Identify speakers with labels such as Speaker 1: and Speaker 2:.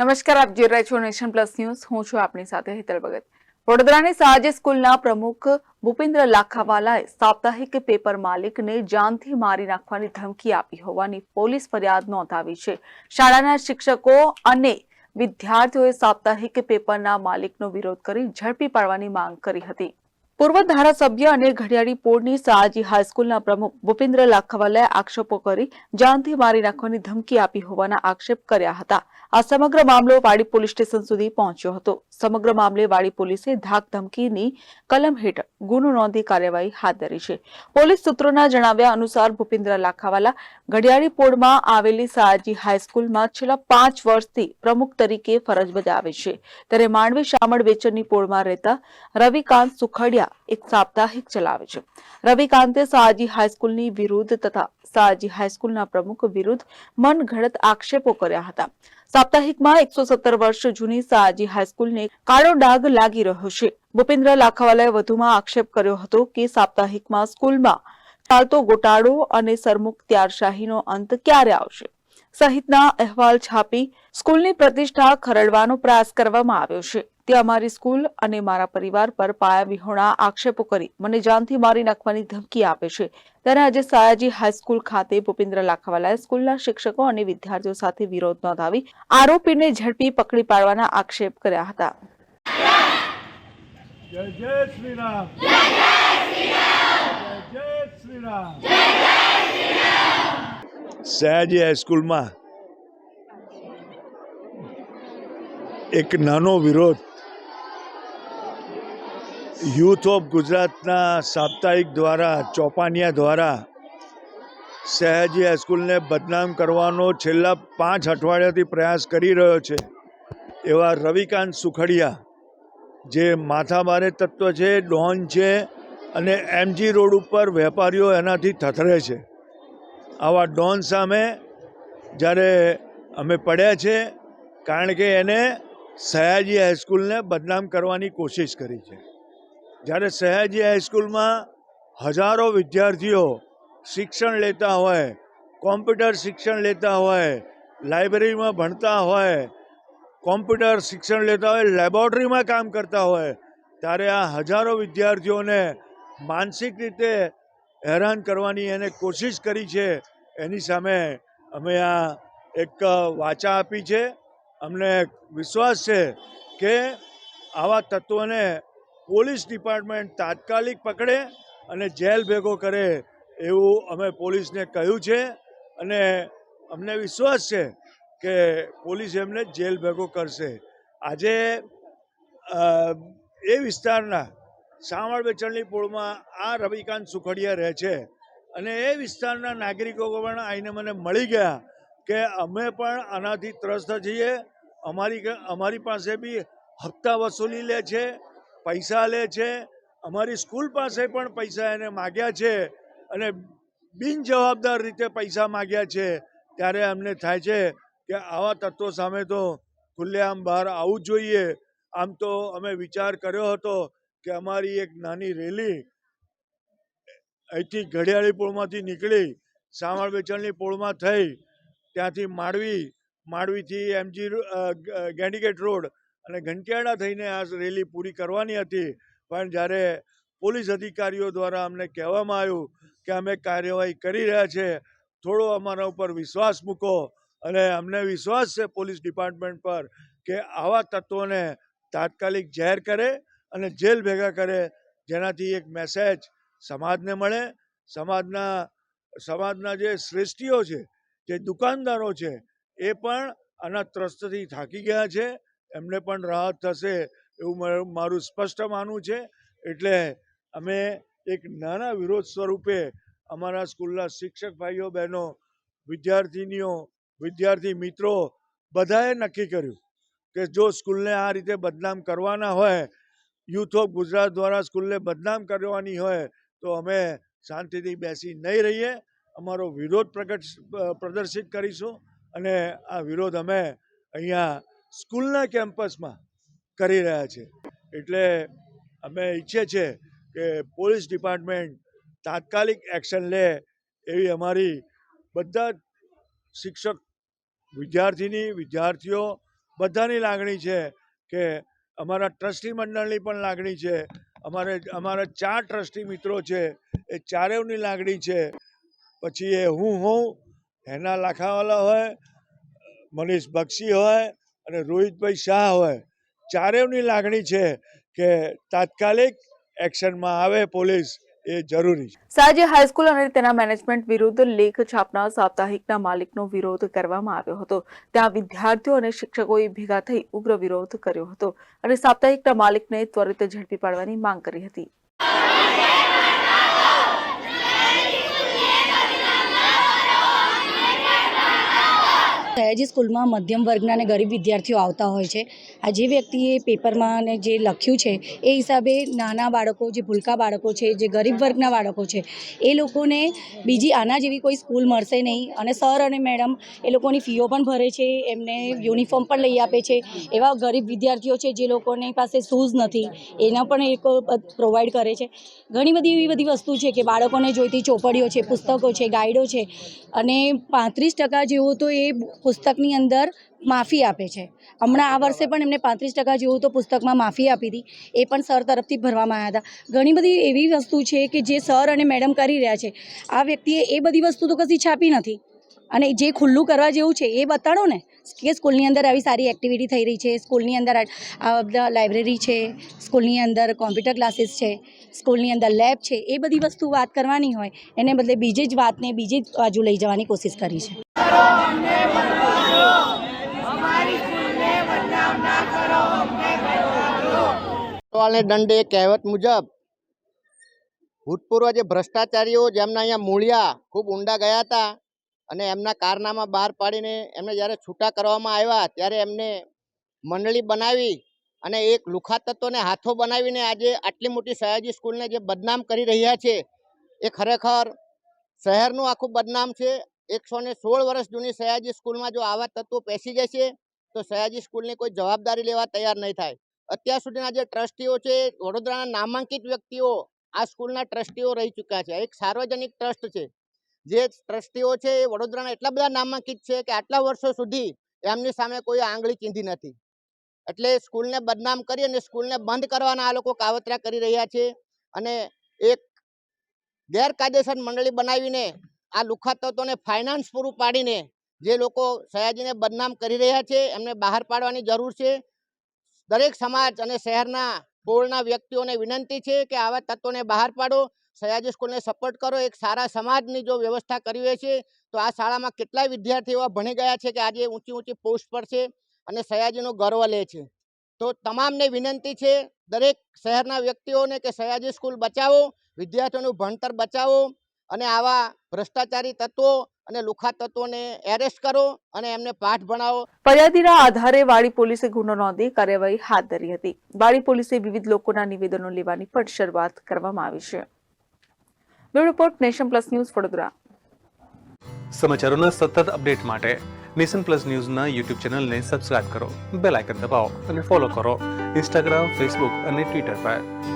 Speaker 1: નમસ્કાર, આપ જોઈ રહ્યા છો નેશન પ્લસ ન્યૂઝ. હું છું આપની સાથે હેતલ ભગત. વડોદરાની સાજે સ્કૂલના પ્રમુખ ભૂપેન્દ્ર લાખાવાલાએ સાપ્તાહિક પેપર માલિકને જાનથી મારી નાખવાની ધમકી આપી હોવાની પોલીસ ફરિયાદ નોંધાવી છે. શાળાના શિક્ષકો અને વિદ્યાર્થીઓએ સાપ્તાહિક પેપરના માલિકનો વિરોધ કરી ઝડપી પાડવાની માંગ કરી હતી. પૂર્વ ધારાસભ્ય અને ઘડિયાળી પોળની સયાજી હાઈસ્કૂલના પ્રમુખ ભૂપેન્દ્ર લાખાવાલાએ આક્ષેપો કરી જાનથી મારી નાખવાની ધમકી આપી હોવાના આક્ષેપ કર્યા હતા. આ સમગ્ર મામલો વાડી પોલીસ સ્ટેશન સુધી પહોંચ્યો હતો. સમગ્ર મામલે વાડી પોલીસે ધાક ધમકીની કલમ હેઠળ ગુનો નોંધી કાર્યવાહી હાથ ધરી છે. પોલીસ સૂત્રોના જણાવ્યા અનુસાર ભૂપેન્દ્ર લાખાવાલા ઘડિયાળી પોળમાં આવેલી સયાજી હાઈસ્કૂલમાં છેલ્લા પાંચ વર્ષથી પ્રમુખ તરીકે ફરજ બજાવે છે. ત્યારે માંડવી શામળ વેચરની પોળમાં રહેતા રવિકાંત સુખડિયા એક સાપ્તાહિક ચલાવે છે. રવિકાંતે સાજી હાઈસ્કૂલની વિરુદ્ધ તથા સાજી હાઈસ્કૂલના પ્રમુખ વિરુદ્ધ મનગઢત આક્ષેપો કર્યા હતા. સાપ્તાહિકમાં એકસો સત્તર વર્ષ જૂની સાજી હાઈસ્કૂલને કાળો ડાઘ લાગી રહ્યો છે. ભૂપેન્દ્ર લાખાવાલાએ વધુમાં આક્ષેપ કર્યો હતો કે સાપ્તાહિકમાં સ્કૂલમાં ચાલતો ગોટાળો અને સરમુખ ત્યારશાહીનો અંત ક્યારે આવશે? સહિતના અહેવાલ છાપી સ્કૂલની પ્રતિષ્ઠા ખરડવાનો પ્રયાસ કરવામાં આવ્યો છે. તે અમારી સ્કૂલ અને મારા પરિવાર પર પાયા વિહોણા આક્ષેપો કરી મને જાનથી મારી નાખવાની ધમકી આપે છે. ત્યારે આજે સયાજી હાઈસ્કૂલ ખાતે ભૂપેન્દ્ર લાખાવાલાએ સ્કૂલના શિક્ષકો અને વિદ્યાર્થીઓ સાથે વિરોધ નોંધાવી આરોપીને ઝડપી પકડી પાડવાના આક્ષેપ કર્યા હતા.
Speaker 2: જય જય શ્રી રામ જય જય શ્રી રામ સયાજી હાઈસ્કૂલમાં એક નાનો વિરોધ. યુથ ઓફ ગુજરાતના સાપ્તાહિક દ્વારા, ચોપાનિયા દ્વારા સયાજી હાઈસ્કૂલને બદનામ કરવાનો છેલ્લા પાંચ અઠવાડિયાથી પ્રયાસ કરી રહ્યો છે. એવા રવિકાંત સુખડિયા, જે માથાભારે તત્વ છે, ડોન છે અને એમજી રોડ ઉપર વેપારીઓ એનાથી થથરે છે. આવા ડોન સામે જ્યારે અમે પડ્યા છે, કારણ કે એને સયાજી હાઈસ્કૂલને બદનામ કરવાની કોશિશ કરી છે. જ્યારે સયાજી હાઈસ્કૂલમાં હજારો વિદ્યાર્થીઓ શિક્ષણ લેતા હોય, કોમ્પ્યુટર શિક્ષણ લેતા હોય, લાઇબ્રેરીમાં ભણતા હોય, કોમ્પ્યુટર શિક્ષણ લેતા હોય, લેબોરેટરીમાં કામ કરતા હોય, ત્યારે આ હજારો વિદ્યાર્થીઓને માનસિક રીતે હેરાન કરવાની એને કોશિશ કરી છે, એની સામે અમે આ એક વાચા આપી છે. અમને વિશ્વાસ છે કે આવા તત્વોને પોલીસ ડિપાર્ટમેન્ટ તાત્કાલિક પકડે અને જેલ ભેગો કરે એવું અમે પોલીસને કહ્યું છે. અને અમને વિશ્વાસ છે કે પોલીસ એમને જેલ ભેગો કરશે. આજે એ વિસ્તારના શામળ વેચણની પોળમાં આ રવિકાંત સુખડિયા રહે છે. અને એ વિસ્તારના નાગરિકો પણ આવીને મને મળી ગયા કે અમે પણ આનાથી ત્રસ્ત છીએ. અમારી અમારી પાસે બી હપ્તા વસૂલી લે છે, પૈસા લે છે. અમારી સ્કૂલ પાસે પણ પૈસા એને માગ્યા છે અને બિનજવાબદાર રીતે પૈસા માગ્યા છે. ત્યારે અમને થાય છે કે આવા તત્વો સામે તો ખુલ્લેઆમ બહાર આવવું જોઈએ. આમ તો અમે વિચાર કર્યો હતો કે અમારી એક નાની રેલી અહીંથી ઘડિયાળી પોળમાંથી નીકળી સામાણ વેચાણની પોળમાં થઈ, ત્યાંથી માંડવી, માંડવીથી એમજી ગેન્ડીગેટ રોડ અને ઘંટિયાળા થઈને આ રેલી પૂરી કરવાની હતી. પણ જ્યારે પોલીસ અધિકારીઓ દ્વારા અમને કહેવામાં આવ્યું કે અમે કાર્યવાહી કરી રહ્યા છે, થોડો અમારા ઉપર વિશ્વાસ મૂકો અને અમને વિશ્વાસ છે પોલીસ ડિપાર્ટમેન્ટ પર કે આવા તત્વોને તાત્કાલિક જાહેર કરે અને જેલ ભેગા કરે, જેનાથી એક મેસેજ સમાજને મળે. સમાજના સમાજના જે શ્રેષ્ઠીઓ છે, જે દુકાનદારો છે, એ પણ આના ત્રસ્તથી થાકી ગયા છે. એમને પણ રાહત થશે એવું મારું- સ્પષ્ટ માનવું છે. એટલે અમે એક નાના વિરોધ સ્વરૂપે અમારા સ્કૂલના શિક્ષક ભાઈઓ, બહેનો, વિદ્યાર્થીનીઓ, વિદ્યાર્થી મિત્રો બધાએ નક્કી કર્યું કે જો સ્કૂલને આ રીતે બદનામ કરવાના હોય યુથ ઓફ ગુજરાત દ્વારા સ્કૂલને બદનામ કરવાની હોય, તો અમે શાંતિથી બેસી નહીં રહીએ. અમારો વિરોધ પ્રગટ પ્રદર્શિત કરીશું અને આ વિરોધ અમે અહીંયા સ્કૂલના કેમ્પસમાં કરી રહ્યા છે. એટલે અમે ઈચ્છીએ છીએ કે પોલીસ ડિપાર્ટમેન્ટ તાત્કાલિક એક્શન લે એવી અમારી બધા શિક્ષક વિદ્યાર્થીની, વિદ્યાર્થીઓ બધાની લાગણી છે કે અમારા ટ્રસ્ટી મંડળની પણ લાગણી છે. અમારે, અમારા ચાર ટ્રસ્ટી મિત્રો છે. એ ચારેવની લાગણી છે. પછી એ હું હોઉં હેના લાખાવાલા હોય, મનીષ બક્ષી હોય અને રોહિતભાઈ શાહ હોય. ચારેવની લાગણી છે કે તાત્કાલિક એક્શનમાં આવે પોલીસ. એ જરૂરી છે.
Speaker 1: સાજે હાઈસ્કૂલ અને તેના મેનેજમેન્ટ વિરુદ્ધ લેખ છાપના સાપ્તાહિકના માલિકનો વિરોધ કરવામાં આવ્યો હતો. ત્યાં વિદ્યાર્થીઓ અને શિક્ષકોએ ભેગા થઈ ઉગ્ર વિરોધ કર્યો હતો અને સાપ્તાહિકના માલિકને ત્વરિત ઝડપી પાડવાની માંગ કરી હતી.
Speaker 3: સયાજી સ્કૂલમાં મધ્યમ વર્ગના અને ગરીબ વિદ્યાર્થીઓ આવતા હોય છે. આ જે વ્યક્તિએ પેપરમાં અને જે લખ્યું છે, એ હિસાબે નાના બાળકો, જે ભૂલકા બાળકો છે, જે ગરીબ વર્ગના બાળકો છે, એ લોકોને બીજી આના જેવી કોઈ સ્કૂલ મળશે નહીં. અને સર અને મેડમ એ લોકોની ફીઓ પણ ભરે છે, એમને યુનિફોર્મ પણ લઈ આપે છે. એવા ગરીબ વિદ્યાર્થીઓ છે જે લોકોની પાસે શૂઝ નથી, એના પણ એ પ્રોવાઈડ કરે છે. ઘણી બધી એવી બધી વસ્તુ છે કે બાળકોને જોઈતી ચોપડીઓ છે, પુસ્તકો છે, ગાઈડો છે. અને પાંત્રીસ ટકા જેવો તો એ પુસ્તકની અંદર માફી આપે છે. હમણાં આ વર્ષે પણ એમને પાંત્રીસ ટકા જેવું તો પુસ્તકમાં માફી આપી હતી. એ પણ સર તરફથી ભરવામાં આવ્યા હતા. ઘણી બધી એવી વસ્તુ છે કે જે સર અને મેડમ કરી રહ્યા છે. આ વ્યક્તિએ એ બધી વસ્તુ તો કશી છાપી નથી. અને જે ખુલ્લું કરવા જેવું છે, એ બતાડો ને કે સ્કૂલની અંદર આવી સારી એક્ટિવિટી થઈ રહી છે. સ્કૂલની અંદર આ બધા લાઇબ્રેરી છે, સ્કૂલની અંદર કોમ્પ્યુટર ક્લાસીસ છે, સ્કૂલની અંદર લેબ છે, એ બધી વસ્તુ વાત કરવાની હોય, એને બદલે બીજી જ વાતને બીજી જ બાજુ લઈ જવાની કોશિશ કરી છે.
Speaker 4: દંડે કહેવત મુજબ, ભૂતપૂર્વ જે ભ્રષ્ટાચારીઓ જેમના અહીંયા મૂળિયા ખૂબ ઊંડા ગયા હતા અને એમના કારનામા બહાર પાડીને એમને જ્યારે છૂટા કરવામાં આવ્યા, ત્યારે એમને મંડળી બનાવી અને એક લુખા તત્વને હાથો બનાવીને આજે આટલી મોટી સયાજી સ્કૂલને જે બદનામ કરી રહ્યા છે, એ ખરેખર શહેરનું આખું બદનામ છે એકસો ને સોળ વર્ષ જૂની સયાજી સ્કૂલમાં જો આવા તત્વો પેસી જશે, તો સયાજી સ્કૂલની કોઈ જવાબદારી લેવા તૈયાર નહીં થાય. અત્યાર સુધીના જે ટ્રસ્ટીઓ છે, વડોદરાના નામાંકિત વ્યક્તિઓ આ સ્કૂલના ટ્રસ્ટીઓ રહી ચૂક્યા છે. એક સાર્વજનિક ટ્રસ્ટ છે. જે ટ્રસ્ટીઓ છે, એ વડોદરાના એટલા બધા નામાંકિત છે કે આટલા વર્ષો સુધી એમની સામે કોઈ આંગળી ચીંધી નથી. એટલે સ્કૂલને બદનામ કરી અને સ્કૂલને બંધ કરવાના આ લોકો કાવતરા કરી રહ્યા છે. અને એક ગેરકાયદેસર મંડળી બનાવીને આ લુખા તત્વોને ફાઇનાન્સ પૂરું પાડીને જે લોકો સયાજીને બદનામ કરી રહ્યા છે, એમને બહાર પાડવાની જરૂર છે. દરેક સમાજ અને શહેરના બોર્ડના વ્યક્તિઓને વિનંતી છે કે આવા તત્વોને બહાર પાડો. સયાજી સ્કૂલને સપોર્ટ કરો. એક સારા સમાજની જો વ્યવસ્થા કરી હોય છે, તો આ શાળામાં કેટલાય વિદ્યાર્થીઓ ભણી ગયા છે કે આજે ઊંચી ઊંચી પોસ્ટ પર છે અને સયાજીનો ગર્વ લે છે. તો તમામને વિનંતી છે, દરેક શહેરના વ્યક્તિઓને કે સયાજી સ્કૂલ બચાવો, વિદ્યાર્થીઓનું ભણતર બચાવો. અને આવા ભ્રષ્ટાચારી તત્વો અને લુખા તત્વોને એરેસ્ટ કરો અને એમને પાઠ ભણાવો.
Speaker 1: ફરિયાદીના આધારે વાડી પોલીસે ગુનો નોંધી કાર્યવાહી હાથ ધરી હતી. વાડી પોલીસે વિવિધ લોકોના નિવેદનો લેવાની પણ શરૂઆત કરવામાં આવી છે. Bureau report Nation plus news Vadodara.
Speaker 5: સમાચારોના સતત અપડેટ માટે નેશન પ્લસ ન્યૂઝના યુટ્યુબ ચેનલને સબસ્ક્રાઇબ કરો બેલ આઇકન દબાવો અને ફોલો કરો. ઇન્સ્ટાગ્રામ ફેસબુક અને ટ્વિટર પર.